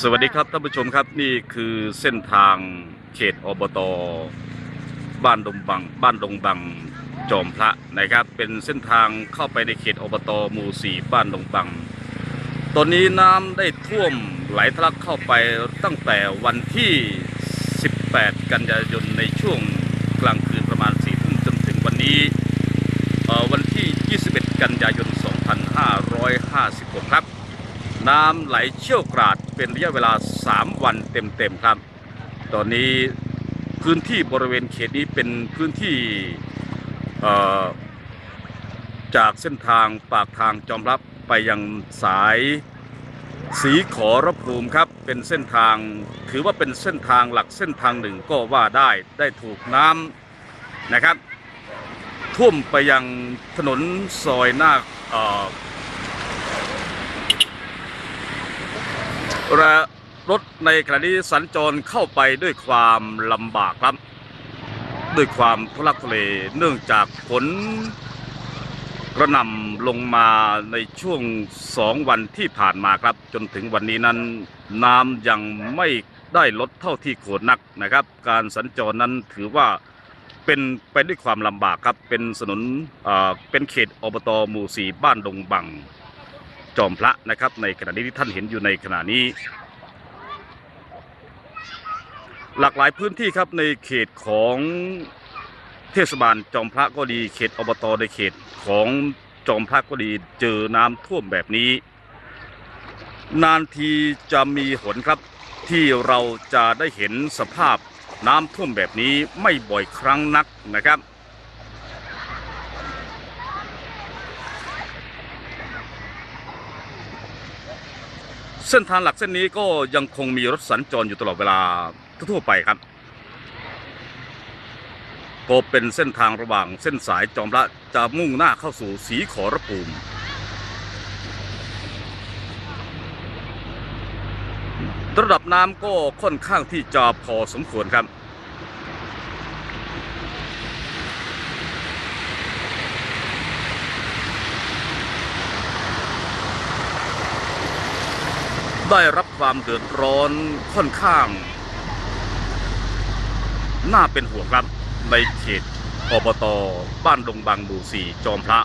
สวัสดีครับท่านผู้ชมครับนี่คือเส้นทางเขตอบต บ้านดงบัง บ้านดงบังจอมพระนะครับ เป็นเส้นทางเข้าไปในเขตอบตหมู่สี่บ้านดงบัง ตอนนี้น้ำได้ท่วมไหลทะลักเข้าไปตั้งแต่วันที่ 18 กันยายนในช่วงกลางคืนประมาณ4ทุ่มจนถึงวันนี้วันที่ 21 กันยายน 2556 ครับ น้ำไหลเชี่ยวกราดเป็นระยะเวลา 3 วันเต็มๆครับ ตอนนี้พื้นที่บริเวณเขตนี้เป็นพื้นที่จากเส้นทางปากทางจอมรับไปยังสายสีขอรภูมิครับ เป็นเส้นทางถือว่าเป็นเส้นทางหลักเส้นทางหนึ่งก็ว่าได้ได้ถูกน้ำนะครับ ท่วมไปยังถนนซอยหน้าเอ่อ และ รถในขณะนี้สัญจรเข้าไปด้วยความลำบากครับ ด้วยความทุลักทุเลเนื่องจากฝนกระหน่ำลงมาในช่วงสองวันที่ผ่านมาครับ จนถึงวันนี้นั้นน้ำยังไม่ได้ลดเท่าที่ควรนักนะครับ การสัญจรนั้นถือว่าเป็นไปด้วยความลำบากครับ เป็นถนนเอ่อเป็นเขตอบตหมู่สีบ้านดงบัง จอมพระนะครับ ในขณะนี้ที่ท่านเห็นอยู่ในขณะนี้ หลากหลายพื้นที่ครับในเขตของเทศบาลจอมพระก็ดี เขตอบตในเขตของจอมพระก็ดีเจอน้ำท่วมแบบนี้ นานทีจะมีหนครับที่เราจะได้เห็นสภาพน้ำท่วมแบบนี้ไม่บ่อยครั้งนักนะครับ เส้นทางหลักเส้นนี้ก็ยังคงมีรถสัญจรอยู่ตลอดเวลาทั่วไปครับก็เป็นเส้นทางระหว่างเส้นสายจอมละจะมุ่งหน้าเข้าสู่สีขอรภูมิระดับน้ำก็ค่อนข้างที่จะพอสมควรครับ ได้รับความเดือดร้อนค่อนข้าง น่าเป็นห่วงครับในเขตอบตบ้านดงบางหมู่สี่จอมพระ